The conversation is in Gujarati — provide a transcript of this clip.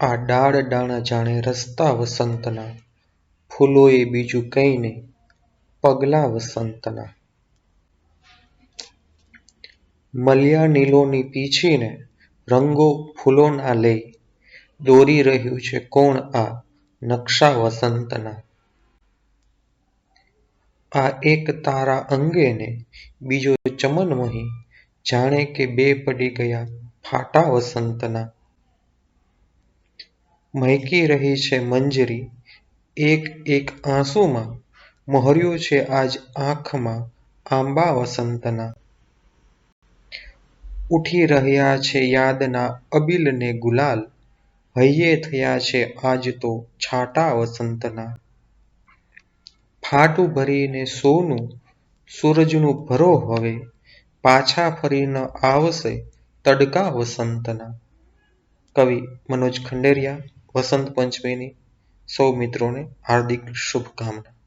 આ ડાળ ડાણા જાણે રસ્તા વસંતના, ફૂલોએ બીજું કંઈ નહીં, પગલા વસંતના. મલ્યા નીલોની પીછીને રંગો ફૂલોના લઈ, દોરી રહ્યું છે કોણ આ નકશા વસંતના? આ એક તારા અંગે ને બીજો ચમન મહી જાણે કે બે પડી ગયા ફાટા વસંતના. મહેકી રહી છે મંજરી એક એક આંસુમાં, મહોર્યો છે આજ આંખમાં આંબા વસંતના. ઉઠી રહ્યા છે યાદના અબીલ ને ગુલાલ, હૈયે થયા છે આજ તો છાટા વસંતના. ફાટું ભરીને સોનું સૂરજનું ભરો હવે, પાછા ફરીને આવશે તડકા વસંતના. કવિ મનોજ ખંડેરિયા વસંત પંચમીની સૌ મિત્રોને હાર્દિક શુભકામના.